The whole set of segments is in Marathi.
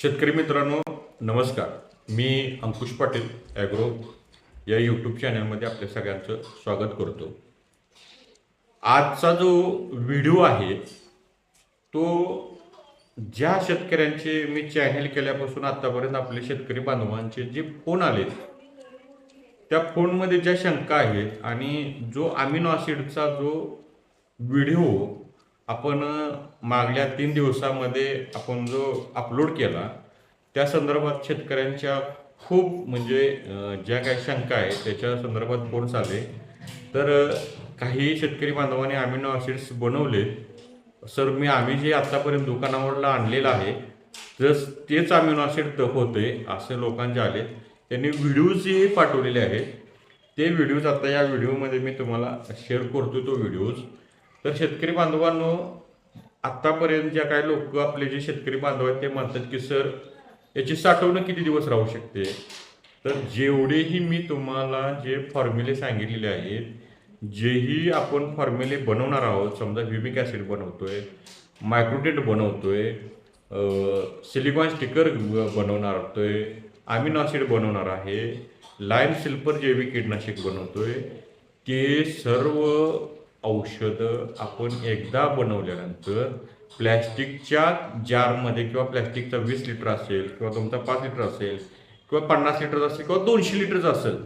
शेतकरी मित्रांनो नमस्कार. मी अंकुश पाटील ॲग्रो या यूट्यूब चॅनलमध्ये आपल्या सगळ्यांचं स्वागत करतो. आजचा जो व्हिडिओ आहे तो ज्या शेतकऱ्यांचे मी चॅनल केल्यापासून आतापर्यंत आपले शेतकरी बांधवांचे जे फोन आले त्या फोनमध्ये ज्या शंका आहेत आणि जो अमिनो ॲसिडचा जो व्हिडिओ आपण मागल्या तीन दिवसामध्ये आपण जो अपलोड केला त्या संदर्भात शेतकऱ्यांच्या खूप म्हणजे ज्या काही शंका आहे त्याच्या संदर्भात फोन आले तर काही शेतकरी बांधवाने अमिनो ॲसिड्स बनवले. सर मी आम्ही जे आत्तापर्यंत दुकानावरला आणलेलं आहे जस तेच अमिनो ॲसिड होते असे लोकांचे आले त्यांनी व्हिडिओजही पाठवलेले आहेत. ते व्हिडिओज आता या व्हिडिओमध्ये मी तुम्हाला शेअर करतो तो व्हिडिओज तर शेतकरी बांधवांनो आत्तापर्यंत ज्या काही लोक आपले जे शेतकरी बांधव आहेत ते म्हणतात की सर याची साठवणं किती दिवस राहू शकते? तर जेवढेही मी तुम्हाला जे फॉर्म्युले सांगितलेले आहेत जेही आपण फॉर्म्युले बनवणार आहोत समजा ह्युमिक ॲसिड बनवतोय मायक्रोटेट बनवतोय सिलिकॉन स्टिकर बनवणार आहोत अमिनो ॲसिड बनवणार आहे लाईम सिल्पर जैविक कीटनाशक बनवतोय ते सर्व औषधं आपण एकदा बनवल्यानंतर प्लॅस्टिकच्या जारमध्ये किंवा प्लॅस्टिकचा वीस लिटर असेल किंवा तुमचा पाच लिटर असेल किंवा पन्नास लिटरचा असेल किंवा दोनशे लिटरचा असेल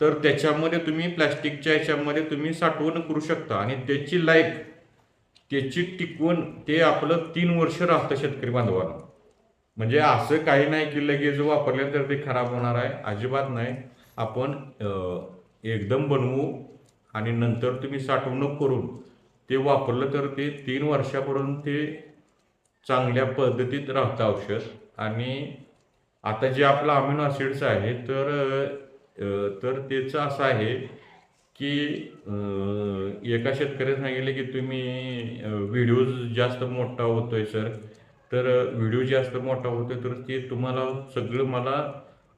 तर त्याच्यामध्ये तुम्ही प्लॅस्टिकच्या याच्यामध्ये तुम्ही साठवण करू शकता. आणि त्याची लाईफ त्याची टिकवण ते आपलं तीन वर्ष राहतं शेतकरी बांधवांना. म्हणजे असं काही नाही की लगेच वापरलं तर ते खराब होणार आहे. अजिबात नाही. आपण एकदम बनवू. आणि नंतर तुम्ही साठवणूक करून ते वापरलं तर ते तीन वर्षापर्यंत ते चांगल्या पद्धतीत राहतं औषध. आणि आता जे आपलं अमिनो ॲसिड्स आहे तर तर त्याचं असं आहे की एका शेतकऱ्याने सांगितले की तुम्ही व्हिडिओ जास्त मोठा होतो आहे सर तर व्हिडिओ जास्त मोठा होतोय तर ते तुम्हाला सगळं मला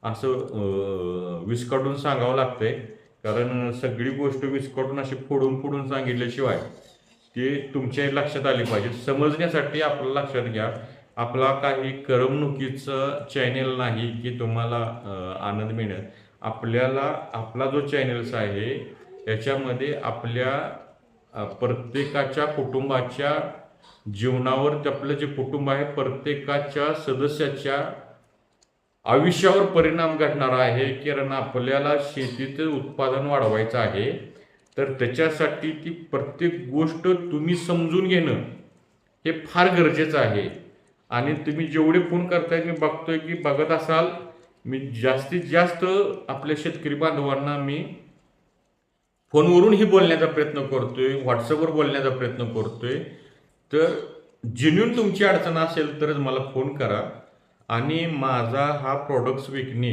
असं अं, विस्कटून सांगावं आहे कारण सगळी गोष्ट विस्कटून अशी फोडून फोडून सांगितल्याशिवाय ते तुमच्या लक्षात आले पाहिजे. समजण्यासाठी आपलं लक्षात घ्या. आपला काही करमणुकीचं चॅनेल नाही की तुम्हाला आनंद मिळेल. आपल्याला आपला जो चॅनेल्स आहे याच्यामध्ये आपल्या प्रत्येकाच्या कुटुंबाच्या जीवनावर आपलं जे कुटुंब आहे प्रत्येकाच्या सदस्याच्या आयुष्यावर परिणाम घडणारा आहे कारण आपल्याला शेतीचं उत्पादन वाढवायचं आहे तर त्याच्यासाठी ती प्रत्येक गोष्ट तुम्ही समजून घेणं हे फार गरजेचं आहे. आणि तुम्ही जेवढे फोन करताय मी बघतोय की बघत असाल मी जास्तीत जास्त आपल्या शेतकरी बांधवांना मी फोनवरूनही बोलण्याचा प्रयत्न करतोय व्हॉट्सअपवर बोलण्याचा प्रयत्न करतोय. तर जेन्युन तुमची अडचण असेल तरच मला फोन करा. आणि माझा हा प्रोडक्ट्स विकणे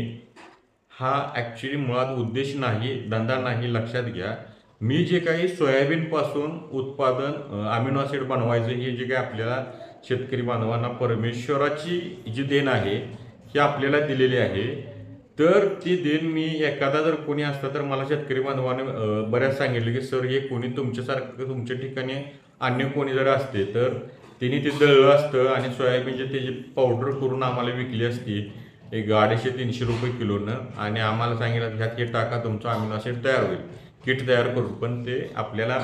हा ॲक्च्युली मुळात उद्देश नाही धंदा नाही लक्षात घ्या. मी जे काही सोयाबीनपासून उत्पादन अमिनो ॲसिड बनवायचं हे जे काही आपल्याला शेतकरी बांधवांना परमेश्वराची जी देण आहे ही आपल्याला दिलेली आहे. तर ती देण मी एखादा जर कोणी असता तर मला शेतकरी बांधवाने बऱ्याच सांगितलं की सर हे कोणी तुमच्यासारखं तुमच्या ठिकाणी अन्य कोणी जर असते तर त्यांनी ते दळलं असतं आणि सोयाबीनचे त्याची पावडर करून आम्हाला विकली असती एक अडीचशे तीनशे रुपये किलोनं आणि आम्हाला सांगितलं ह्यात हे टाका तुमचं अमिनो ॲसिड तयार होईल. किट तयार करू. पण ते आपल्याला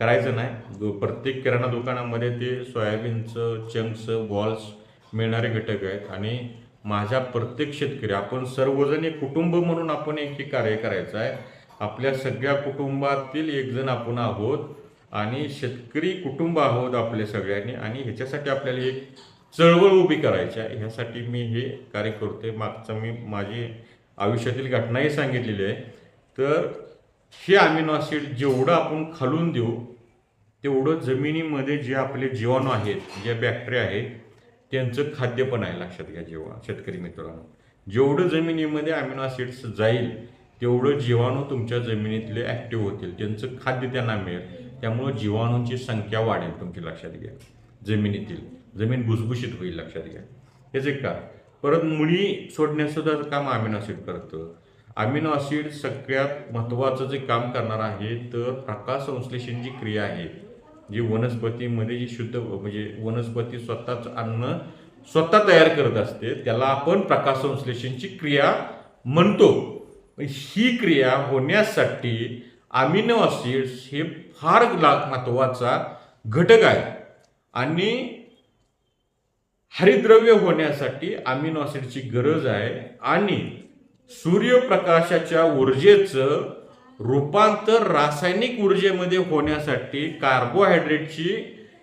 करायचं नाही. प्रत्येक किराणा दुकानामध्ये ते सोयाबीनचं चंक्स बॉल्स मिळणारे घटक आहेत आणि माझ्या प्रत्येक शेतकरी आपण सर्वजण एक कुटुंब म्हणून आपण एक कार्य करायचं आहे. आपल्या सगळ्या कुटुंबातील एकजण आपण आहोत. आणि शेतकरी कुटुंब आहोत आपले सगळ्यांनी आणि ह्याच्यासाठी आपल्याला एक चळवळ उभी करायची आहे. ह्यासाठी मी हे कार्य करतोय. मागचं मी माझी आयुष्यातील घटनाही सांगितलेली आहे. तर हे अमिनो ॲसिड जेवढं आपण खालून देऊ तेवढं जमिनीमध्ये जे आपले जीवाणू आहेत जे बॅक्टेरिया आहेत त्यांचं खाद्य पण आहे. लक्षात घ्या जेव्हा शेतकरी मित्रांनो. जेवढं जमिनीमध्ये अमिनो ॲसिड्स जाईल तेवढं जीवाणू तुमच्या जमिनीतले ॲक्टिव्ह होतील. त्यांचं खाद्य त्यांना मिळेल. त्यामुळं जीवाणूंची संख्या वाढेल तुमची लक्षात घ्या. जमिनीतील जमीन भुसभुशीत होईल लक्षात घ्या. हेच एक का परत मुळी सोडण्यासुद्धा काम अमिनो ॲसिड करतं अमिनो ॲसिड सगळ्यात महत्त्वाचं जे काम करणार आहे तर प्रकाश संश्लेषण जी क्रिया आहे जी वनस्पतीमध्ये जी शुद्ध म्हणजे वनस्पती स्वतःच अन्न स्वतः तयार करत असते त्याला आपण प्रकाश संश्लेषणची क्रिया म्हणतो. ही क्रिया होण्यासाठी अमिनो ॲसिड्स हे फार ला महत्त्वाचा घटक आहे. आणि हरिद्रव्य होण्यासाठी अमिनो ॲसिडची गरज आहे. आणि सूर्यप्रकाशाच्या ऊर्जेचं रूपांतर रासायनिक ऊर्जेमध्ये होण्यासाठी कार्बोहायड्रेटची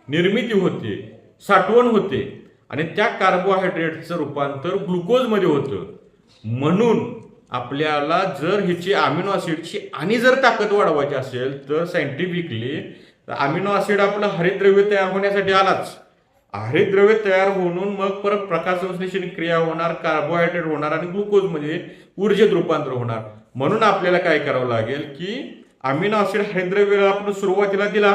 निर्मिती होते साठवण होते. आणि त्या कार्बोहायड्रेटचं रूपांतर ग्लुकोजमध्ये होतं. म्हणून आपल्याला जर ह्याची अमिनो ॲसिडची आणि जर ताकद वाढवायची असेल तर सायंटिफिकली अमिनो ॲसिड आपलं हरितद्रव्य तयार होण्यासाठी आलाच. हरितद्रव्य तयार होऊन मग परत प्रकाश संश्लेषण क्रिया होणार कार्बोहायड्रेट होणार आणि ग्लुकोजमध्ये ऊर्जेत रूपांतर होणार. म्हणून आपल्याला काय करावं लागेल की अमिनो ॲसिड हरितद्रव्य आपण सुरुवातीला दिला.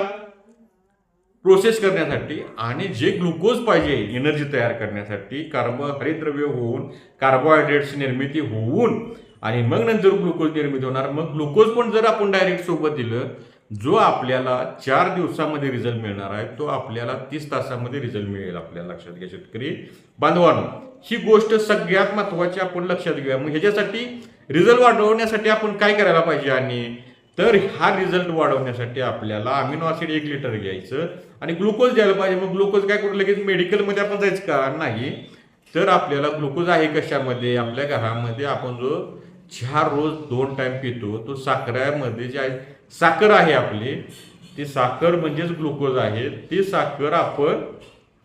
प्रोसेस करण्यासाठी आणि जे ग्लुकोज पाहिजे एनर्जी तयार करण्यासाठी कार्बो हरिद्रव्य होऊन कार्बोहायड्रेट्सची निर्मिती होऊन आणि मग नंतर ग्लुकोज निर्मिती होणार. मग ग्लुकोज पण जर आपण डायरेक्ट सोबत दिलं जो आपल्याला चार दिवसामध्ये रिझल्ट मिळणार आहे तो आपल्याला तीस तासामध्ये रिझल्ट मिळेल आपल्याला लक्षात घ्या शेतकरी. बांधवांनो ही गोष्ट सगळ्यात महत्वाची आपण लक्षात घेऊया. मग ह्याच्यासाठी रिझल्ट वाढवण्यासाठी आपण काय करायला पाहिजे? आणि तर हा रिझल्ट वाढवण्यासाठी आपल्याला अमिनो ॲसिड एक लिटर घ्यायचं आणि ग्लुकोज द्यायला पाहिजे. मग ग्लुकोज काय करू? लगेच मेडिकलमध्ये आपण जायचं का? नाही. तर आपल्याला ग्लुकोज आहे कशामध्ये? आपल्या घरामध्ये आपण जो चहा रोज दोन टाइम पितो तो साखऱ्यामध्ये जे आहे साखर आहे आपली ती साखर म्हणजेच ग्लुकोज आहे. ती साखर आपण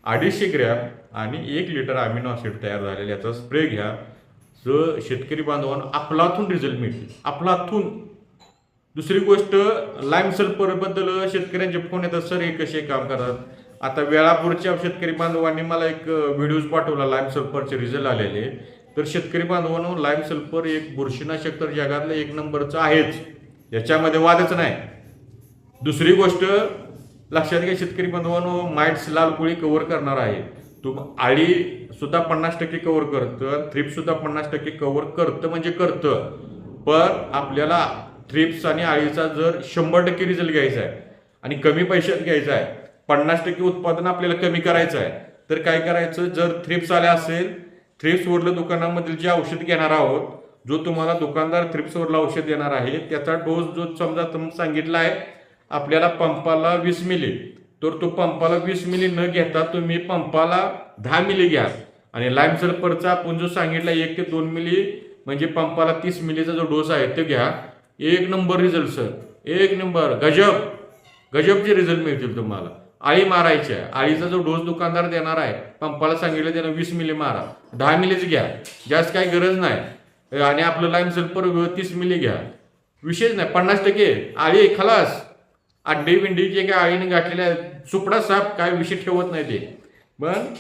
अडीचशे ग्रॅम आणि एक लिटर अमिनो ॲसिड तयार झालेला याचा स्प्रे घ्या. जो शेतकरी बांधवांना आपलातून रिझल्ट मिळतील. आपलातून. दुसरी गोष्ट लाईम सल्फरबद्दल शेतकऱ्यांचे फोन येतात सर हे कसे काम करतात? आता वेळापूरच्या शेतकरी बांधवांनी मला एक व्हिडिओज पाठवला लाईम सल्फरचे रिझल्ट आलेले. तर शेतकरी बांधवांनो लाईम सल्फर एक बुरशीनाशक तर जगातलं एक नंबरचं आहेच. याच्यामध्ये वादच नाही. दुसरी गोष्ट लक्षात घ्या शेतकरी बांधवांनो माइट्स लाल कोळी कव्हर करणार आहे तो आळी सुद्धा पन्नास टक्के कव्हर करतं थ्रिप सुद्धा पन्नास टक्के कव्हर करतं म्हणजे करतं. पण आपल्याला थ्रिप्स आणि आळीचा जर शंभर टक्के रिझल्ट घ्यायचा आहे आणि कमी पैशात घ्यायचा आहे पन्नास टक्के उत्पादन आपल्याला कमी करायचं आहे तर काय करायचं? जर थ्रिप्स आल्या असेल थ्रिप्सवरलं दुकानामधील जे औषध घेणार आहोत जो तुम्हाला दुकानदार थ्रिप्सवरला औषध देणार आहे त्याचा डोस जो समजा तुम्ही सांगितला आहे आपल्याला पंपाला वीस मिली तर तो पंपाला वीस मिली न घेता तुम्ही पंपाला दहा मिली घ्या. आणि लाईम सल्फरचा आपण जो सांगितला एक ते दोन मिली म्हणजे पंपाला तीस मिलीचा जो डोस आहे तो घ्या. एक नंबर रिझल्ट सर एक नंबर गजब. गजबचे रिझल्ट मिळतील तुम्हाला. आळी मारायची आहे. आळीचा जो डोस दुकानदार देणार आहे पंपाला सांगितलं त्यानं वीस मिली मारा. दहा मिलीच घ्या. जास्त काही गरज नाही. आणि आपलं लाईम सल्फर तीस मिली घ्या. विशेष नाही पन्नास टक्के. आळी खलास. अंडी बिंडी जे काय आळीने घातलेल्या सुपडा साप काय विषय ठेवत नाही ते. पण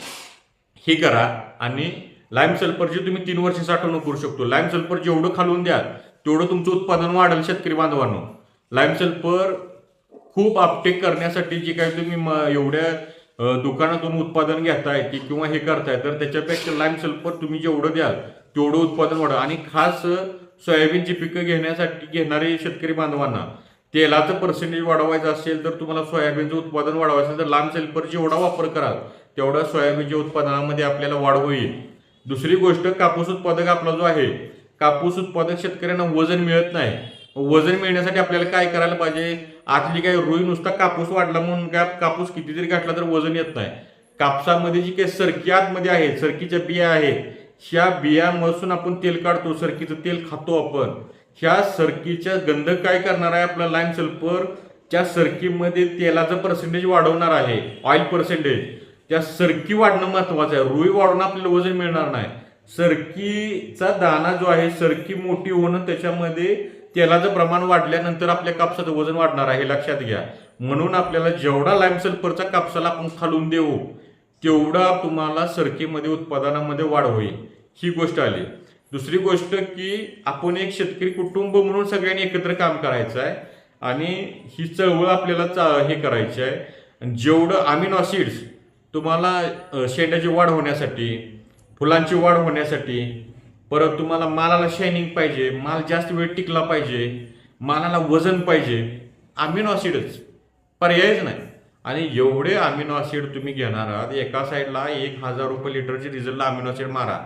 हे करा आणि लाईम सल्फरची तुम्ही तीन वर्ष साठवणूक करू शकतो लाईम सल्फर जेवढं खालून द्याल तेवढं तुमचं उत्पादन वाढेल शेतकरी बांधवांनो. लाईम सल्फर खूप अपटेक करण्यासाठी जे काही तुम्ही म- एवढ्या दुकानातून उत्पादन घेताय की किंवा हे करताय तर त्याच्यापेक्षा लाईम सल्फर तुम्ही जेवढं द्याल तेवढं उत्पादन वाढा आणि खास सोयाबीनची पिकं घेण्यासाठी घेणारे शेतकरी बांधवांना तेलाचं पर्सेंटेज वाढवायचं असेल तर तुम्हाला सोयाबीनचं उत्पादन वाढवायचं असेल तर लांब सल्फर जेवढा वापर कराल तेवढा सोयाबीनच्या उत्पादनामध्ये आपल्याला वाढ होईल. दुसरी गोष्ट कापूस उत्पादक आपला जो आहे कापूस उत्पादक शेतकऱ्यांना वजन मिळत नाही. वजन मिळण्यासाठी आपल्याला काय करायला पाहिजे? आतली काय रुई नुसता कापूस वाढला म्हणून काय कापूस कितीतरी घातला तर वजन येत नाही. कापसामध्ये जी काही सरकी आतमध्ये आहे सरकीच्या बिया आहेत ह्या बियांपासून आपण तेल काढतो सरकीचं तेल खातो आपण. ह्या सरकीच्या गंध काय करणार आहे आपला लाईम सल्फर? त्या सरकीमध्ये तेलाचं पर्सेंटेज वाढवणार आहे. ऑइल पर्सेंटेज त्या सरकी वाढणं महत्वाचं आहे. रुई वाढवणं आपल्याला वजन मिळणार नाही. सरकीचा दाना जो आहे सरकी मोठी होणं त्याच्यामध्ये तेलाचं प्रमाण वाढल्यानंतर आपल्या कापसाचं वजन वाढणार आहे लक्षात घ्या. म्हणून आपल्याला जेवढा लाईम सल्फरचा कापसाला आपण खालून देऊ तेवढा तुम्हाला सरकीमध्ये उत्पादनामध्ये वाढ होईल. ही गोष्ट आली. दुसरी गोष्ट की आपण एक शेतकरी कुटुंब म्हणून सगळ्यांनी एकत्र काम करायचं आहे आणि ही चळवळ आपल्याला चा- हे करायची आहे. आणि जेवढं अमिनो ॲसिड्स तुम्हाला शेंड्याची वाढ होण्यासाठी फुलांची वाढ होण्यासाठी परत तुम्हाला मालाला शायनिंग पाहिजे माल जास्त वेळ टिकला पाहिजे मालाला वजन पाहिजे अमिनो ॲसिडच पर्यायच नाही. आणि एवढे अमिनो ॲसिड तुम्ही घेणार आहात एका साईडला एक हजार रुपये लिटरचे डिझेलला अमिनो ॲसिड मारा.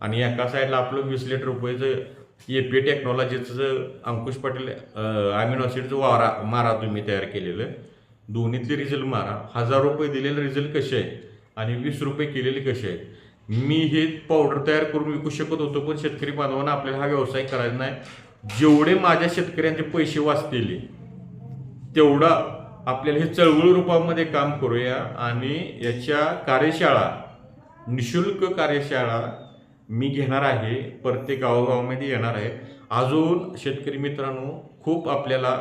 आणि एका साईडला आपलं वीस लिटर रुपयेचं ए पी टेक्नॉलॉजीचं अंकुश पाटील अमिनो ॲसिडचं वारा मारा तुम्ही तयार केलेलं. दोन्हीतले रिझल्ट मारा. हजार रुपये दिलेले रिझल्ट कसे आहे? आणि वीस रुपये केलेले कसे आहेत मी हे पावडर तयार करून विकू शकत होतो पण शेतकरी बांधवांना आपल्याला हा व्यवसाय करायचा नाही. जेवढे माझ्या शेतकऱ्यांचे पैसे वाचतील तेवढा आपल्याला हे चळवळ रूपामध्ये काम करूया आणि याच्या कार्यशाळा निशुल्क कार्यशाळा मी घेणार आहे. प्रत्येक गावोगावामध्ये येणार आहे. अजून शेतकरी मित्रांनो खूप आपल्याला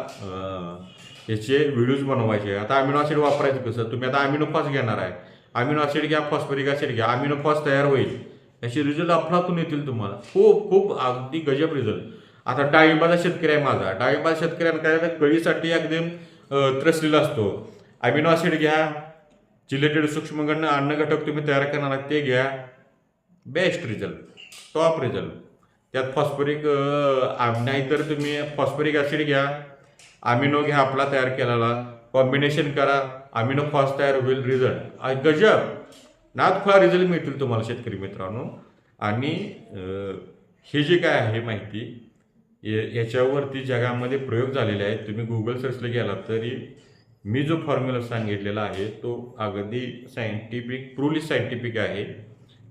याचे व्हिडिओज बनवायचे आता अमिनो ॲसिड वापरायचं कसं? तुम्ही आता अमिनो पास घेणार आहे. अमिनो ॲसिड घ्या फॉस्फरिक ॲसिड घ्या अमिनो फॉस तयार होईल. याचे रिझल्ट अफलातून येतील तुम्हाला. खूप खूप अगदी गजब रिझल्ट आता डाळिंबाचा शेतकरी आहे माझा. डाळिंबाचा शेतकऱ्यानं काय कळीसाठी एकदम त्रसलेला असतो. अमिनो ॲसिड घ्या. चिलेटेड सूक्ष्मगण अन्न घटक तुम्ही तयार करणार आहात ते घ्या. बेस्ट रिझल्ट टॉप रिझल्ट त्यात फॉस्फरिक नाहीतर तुम्ही फॉस्फरिक ॲसिड घ्या. अमिनो घ्या आपला तयार केलेला. कॉम्बिनेशन करा. अमिनो फॉस तयार होईल रिझल्ट गजब. नादखोळा रिझल्ट मिळतील तुम्हाला शेतकरी मित्रांनो. आणि हे जे काय आहे माहिती याच्यावरती जगामध्ये प्रयोग झालेले आहेत. तुम्ही गुगल सर्चला गेलात तरी मी जो फॉर्म्युला सांगितलेला आहे तो अगदी सायंटिफिक प्रुली सायंटिफिक आहे.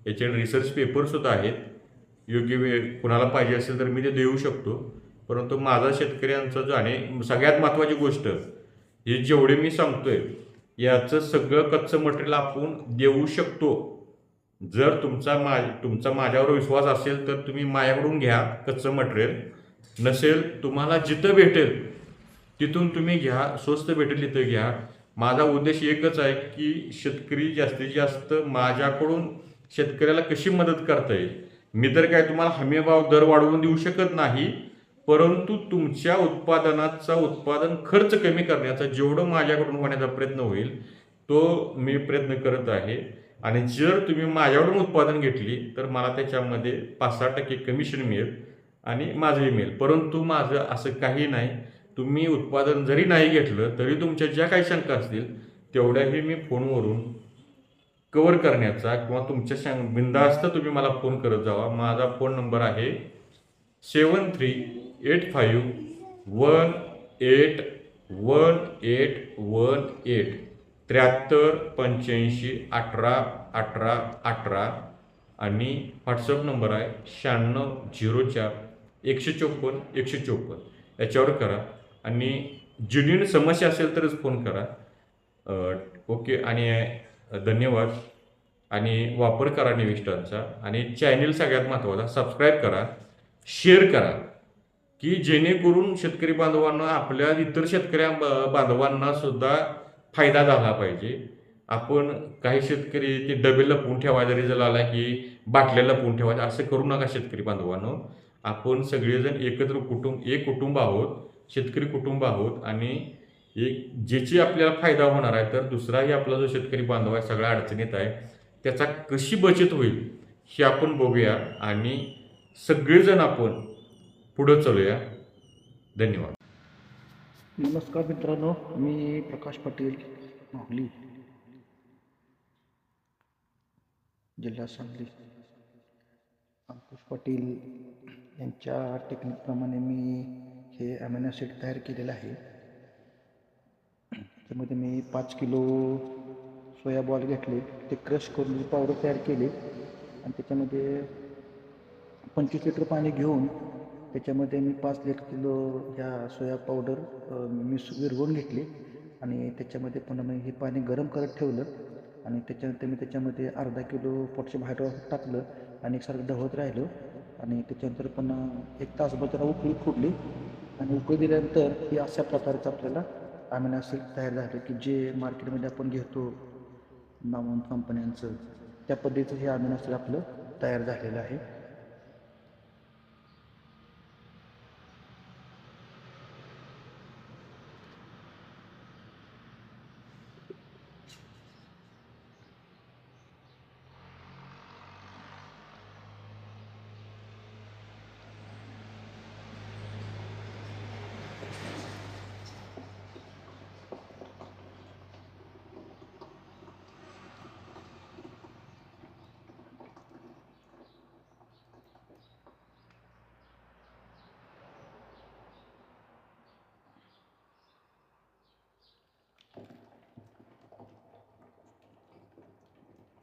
याचे रिसर्च पेपरसुद्धा आहेत. योग्य वेळ कुणाला पाहिजे असेल तर मी ते देऊ शकतो. परंतु माझा शेतकऱ्यांचा जो आणि सगळ्यात महत्त्वाची गोष्ट हे जेवढे मी सांगतोय याचं सगळं कच्चं मटेरियल आपण देऊ शकतो. जर तुमचा मा तुमचा माझ्यावर विश्वास असेल तर तुम्ही माझ्याकडून घ्या कच्चं मटेरियल. नसेल तुम्हाला जिथं भेटेल तिथून तुम्ही घ्या स्वस्त भेटेल तिथं घ्या. माझा उद्देश एकच आहे की शेतकरी जास्तीत जास्त माझ्याकडून शेतकऱ्याला कशी मदत करता येईल? मी तर काय तुम्हाला हमीभाव दर वाढवून देऊ शकत नाही. परंतु तुमच्या उत्पादनाचा उत्पादन खर्च कमी करण्याचा जेवढं माझ्याकडून होण्याचा प्रयत्न होईल तो मी प्रयत्न करत आहे. आणि जर तुम्ही माझ्याकडून उत्पादन घेतली तर मला त्याच्यामध्ये पाच सहा टक्के कमिशन मिळेल आणि माझंही मिळेल. परंतु माझं असं काही नाही. तुम्ही उत्पादन जरी नाही घेतलं तरी तुमच्या ज्या काही शंका असतील तेवढ्याही मी फोनवरून कवर करण्याचा किंवा तुमच्या शं बिंदास्त तुम्ही मला फोन करत जावा. माझा फोन नंबर आहे seven three eight five one eight one eight one eight त्र्याहत्तर पंच्याऐंशी अठरा अठरा अठरा आणि व्हॉट्सअप नंबर आहे शहाण्णव झिरो चार एकशे चोपन्न एकशे चोपन्न. याच्यावर करा. आणि जेन्युन समस्या असेल तरच फोन करा. ओके आणि धन्यवाद. आणि वापर करा निविष्टांचा. आणि चॅनेल सगळ्यात महत्त्वाचा सबस्क्राईब करा. शेअर करा. की जेणेकरून शेतकरी बांधवांना आपल्या इतर शेतकऱ्या बांधवांना सुद्धा फायदा झाला पाहिजे. आपण काही शेतकरी ते डबे लपवून ठेवायचा रिझल्ट आला की बाटल्या लपवून ठेवायचं असं करू नका शेतकरी बांधवांनो. आपण सगळेजण एकत्र कुटुंब एक कुटुंब आहोत शेतकरी कुटुंब आहोत आणि एक ज्याची आपल्याला फायदा होणार आहे तर दुसराही आपला जो शेतकरी बांधव आहे सगळ्या अडचणीत आहे त्याचा कशी बचत होईल हे आपण बघूया आणि सगळेजण आपण पुढं चालूया. धन्यवाद. नमस्कार मित्रांनो मी प्रकाश पाटील माहुली जिल्हा सांगली. अंकुश पाटील यांच्या टेक्निकप्रमाणे मी हे अमिनो ॲसिड तयार केलेलं आहे. त्यामध्ये मी पाच किलो सोया बॉल घेतले ते क्रश करून पावडर तयार केली. आणि त्याच्यामध्ये पंचवीस लिटर पाणी घेऊन त्याच्यामध्ये मी पाच लिटर किलो ह्या सोया पावडर मी मिस घेतली आणि त्याच्यामध्ये पुन्हा मी हे पाणी गरम करत ठेवलं आणि त्याच्यानंतर मी त्याच्यामध्ये अर्धा किलो पोटच्या बाहेर टाकलं आणि एकसारखं ढवळत राहिलो आणि त्याच्यानंतर पुन्हा एक तासभर त्याला उकळी फुटली आणि उकळी दिल्यानंतर ही अशा प्रकारचं आपल्याला आम्ही असेल तयार झालं की जे मार्केटमध्ये आपण घेतो नामवंत कंपन्यांचं त्या पद्धतीचं हे आम्ही असेल आपलं तयार झालेलं आहे.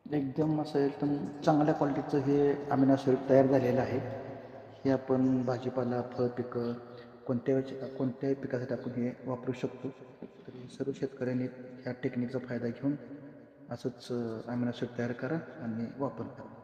एकदम असं एकदम चांगल्या क्वालिटीचं हे आम्ही स्वरूप तयार झालेलं आहे. हे आपण भाजीपाला फळ पिकं कोणत्या कोणत्याही पिकासाठी आपण हे वापरू शकतो. तरी सर्व शेतकऱ्यांनी ह्या टेक्निकचा फायदा घेऊन असंच आम्ही स्वरूप तयार करा आणि वापर करा.